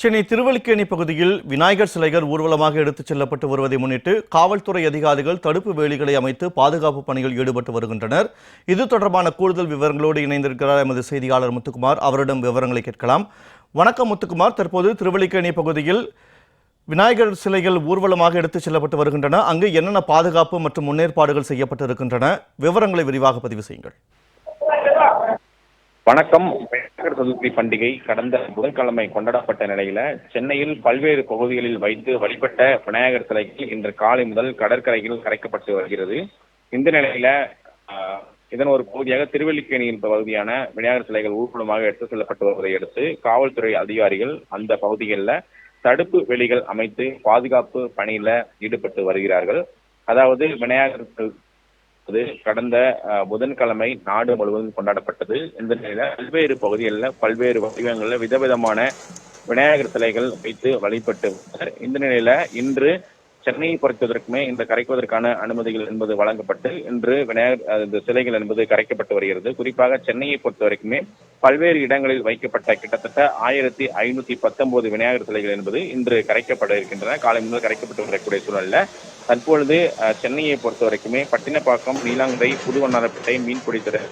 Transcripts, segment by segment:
சென்னை திருவல்லிக்கேணி பகுதியில் விநாயகர் சிலைகள் ஊர்வலமாக எடுத்துச் செல்லப்பட்டு வருவதை முன்னிட்டு காவல்துறை அதிகாரிகள் தடுப்பு வேலிகளை அமைத்து பாதுகாப்பு பணியில் ஈடுபட்டு வருகின்றனர். இது தொடர்பான கூடுதல் விவரங்களோடு இணைந்திருக்கிறார் எமது செய்தியாளர் முத்துக்குமார். அவரிடம் விவரங்களை கேட்கலாம். வணக்கம் முத்துக்குமார். தற்போது திருவல்லிக்கேணி பகுதியில் விநாயகர் சிலைகள் ஊர்வலமாக எடுத்துச் செல்லப்பட்டு வருகின்றன. அங்கு என்னென்ன பாதுகாப்பு மற்றும் முன்னேற்பாடுகள் செய்யப்பட்டு இருக்கின்றன விவரங்களை விரிவாக பதிவு செய்யுங்கள். வணக்கம். விநாயகர் சதுர்த்தி பண்டிகை கடந்த புதன்கிழமை கொண்டாடப்பட்ட நிலையில சென்னையில் பல்வேறு பகுதிகளில் வைத்து வழிபட்ட விநாயகர் சிலைக்கு இன்று காலை முதல் கடற்கரையில் கரைக்கப்பட்டு வருகிறது. இந்த நிலையில ஆஹ், இதன் ஒரு பகுதியாக திருவல்லிக்கேணியின் பகுதியான விநாயகர் சிலைகள் ஊர்வலமாக எடுத்து செல்லப்பட்டு வருவதை அடுத்து காவல்துறை அதிகாரிகள் அந்த பகுதிகளில் தடுப்பு வெளிகள் அமைத்து பாதுகாப்பு பணியில ஈடுபட்டு வருகிறார்கள். அதாவது விநாயகர் அது கடந்த புதன்கிழமை நாடு முழுவதும் கொண்டாடப்பட்டது. இந்த நிலையில பல்வேறு பகுதிகளில் பல்வேறு வடிவங்களில் விதவிதமான விநாயகர் சிலைகள் வைத்து வழிபட்டு இந்த நிலையில இன்று சென்னையை பொறுத்ததற்குமே இந்த கரைக்குவதற்கான அனுமதிகள் என்பது வழங்கப்பட்டு இன்று விநாயகர் இந்த சிலைகள் என்பது கரைக்கப்பட்டு வருகிறது. குறிப்பாக சென்னையை பொறுத்த வரைக்குமே பல்வேறு இடங்களில் வைக்கப்பட்ட கிட்டத்தட்ட ஆயிரத்தி ஐநூத்தி பத்தொன்பது விநாயகர் சிலைகள் என்பது இன்று கரைக்கப்பட இருக்கின்றன. காலை முதல் கரைக்கப்பட்டு வரக்கூடிய சூழல்ல தற்பொழுது சென்னையை பொறுத்த வரைக்குமே பட்டினப்பாக்கம் நீலாங்கரை புதுவண்ணாரப்பேட்டை மீன்பிடித்துறை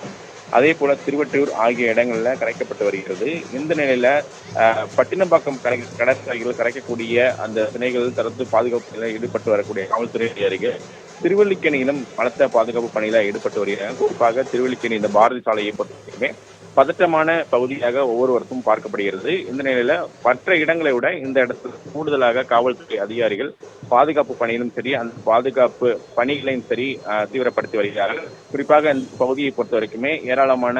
அதே போல திருவற்றியூர் ஆகிய இடங்கள்ல கரைக்கப்பட்டு வருகிறது. இந்த நிலையில அஹ், பட்டினப்பாக்கம் கரை கடற்கரையில் கரைக்கக்கூடிய அந்த சிலைகள் தடுத்து பாதுகாப்பு ஈடுபட்டு வரக்கூடிய காவல்துறை அருகே திருவல்லிக்கேணியிலும் பலத்த பாதுகாப்பு பணியில ஈடுபட்டு வருகிறார் குறிப்பாக திருவல்லிக்கேணி இந்த பாரதி சாலையை பொறுத்தவரைக்குமே பதட்டமான பகுதியாக ஒவ்வொருவருக்கும் பார்க்கப்படுகிறது. இந்த நிலையில மற்ற இடங்களை விட இந்த இடத்துல கூடுதலாக காவல்துறை அதிகாரிகள் பாதுகாப்பு பணியிலும் சரி அந்த பாதுகாப்பு பணிகளையும் சரி தீவிரப்படுத்தி வருகிறார்கள். குறிப்பாக இந்த பகுதியை பொறுத்த வரைக்குமே ஏராளமான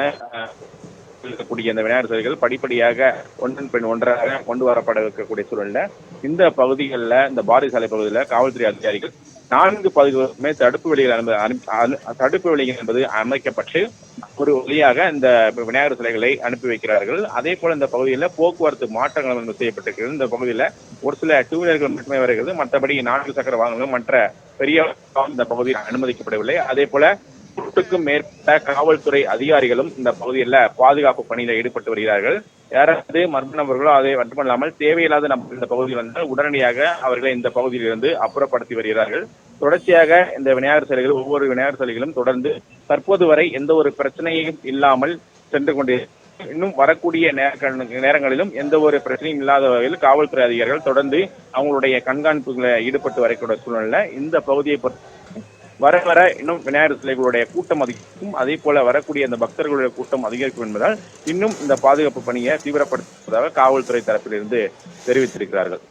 இருக்கக்கூடிய இந்த விநாயகர் சிலைகள் படிப்படியாக ஒன்றன் பெண் ஒன்றாக கொண்டு வரப்பட இருக்கக்கூடிய சூழல்ல இந்த பகுதிகளில் இந்த பாரதி சாலை பகுதியில் காவல்துறை அதிகாரிகள் நான்கு பகுதிகளுமே தடுப்பு வெளிகள் தடுப்பு வெளிகள் என்பது அமைக்கப்பட்டு ஒரு வழியாக இந்த விநாயகர் சிலைகளை அனுப்பி வைக்கிறார்கள். அதே போல இந்த பகுதியில் போக்குவரத்து மாற்றங்கள் வந்து செய்யப்பட்டிருக்கிறது. இந்த பகுதியில் ஒரு சில டூ வீலர்கள் மட்டுமே வருகிறது. மற்றபடி நான்கு சக்கர வாகனங்களும் மற்ற பெரிய இந்த பகுதியில் அனுமதிக்கப்படவில்லை. அதே போல நூற்றுக்கும் மேற்பட்ட காவல்துறை அதிகாரிகளும் இந்த பகுதியில் பாதுகாப்பு பணியில ஈடுபட்டு வருகிறார்கள். யாராவது மர்ம நபர்களோ அதை மட்டுமல்லாமல் தேவையில்லாத நபர்கள் இந்த பகுதியில் வந்தால் உடனடியாக அவர்களை இந்த பகுதியிலிருந்து அப்புறப்படுத்தி வருகிறார்கள். தொடர்ச்சியாக இந்த விநாயகர் சிலைகள் ஒவ்வொரு விநாயகர் சிலைகளும் தொடர்ந்து தற்போது வரை எந்த ஒரு பிரச்சனையும் இல்லாமல் சென்று கொண்டு இன்னும் வரக்கூடிய நேரங்களிலும் எந்த ஒரு பிரச்சனையும் இல்லாத வகையில் காவல்துறை அதிகாரிகள் தொடர்ந்து அவங்களுடைய கண்காணிப்புகளை ஈடுபட்டு வரக்கூடிய சூழ்நிலை இந்த பகுதியை பொறுத்த வர வர இன்னும் விநாயகர் சிலைகளுடைய கூட்டம் அதிகரிக்கும். அதே போல வரக்கூடிய அந்த பக்தர்களுடைய கூட்டம் அதிகரிக்கும் என்பதால் இன்னும் இந்த பாதுகாப்பு பணியை தீவிரப்படுத்துவதாக காவல்துறை தரப்பிலிருந்து தெரிவித்திருக்கிறார்கள்.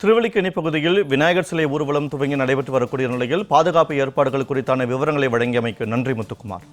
திருவள்ளிக்கணி பகுதியில் விநாயகர் சிலை ஊர்வலம் துவங்கி நடைபெற்று வரக்கூடிய நிலையில் பாதுகாப்பு ஏற்பாடுகள் குறித்தான விவரங்களை வழங்கியமைக்கு நன்றி முத்துக்குமார்.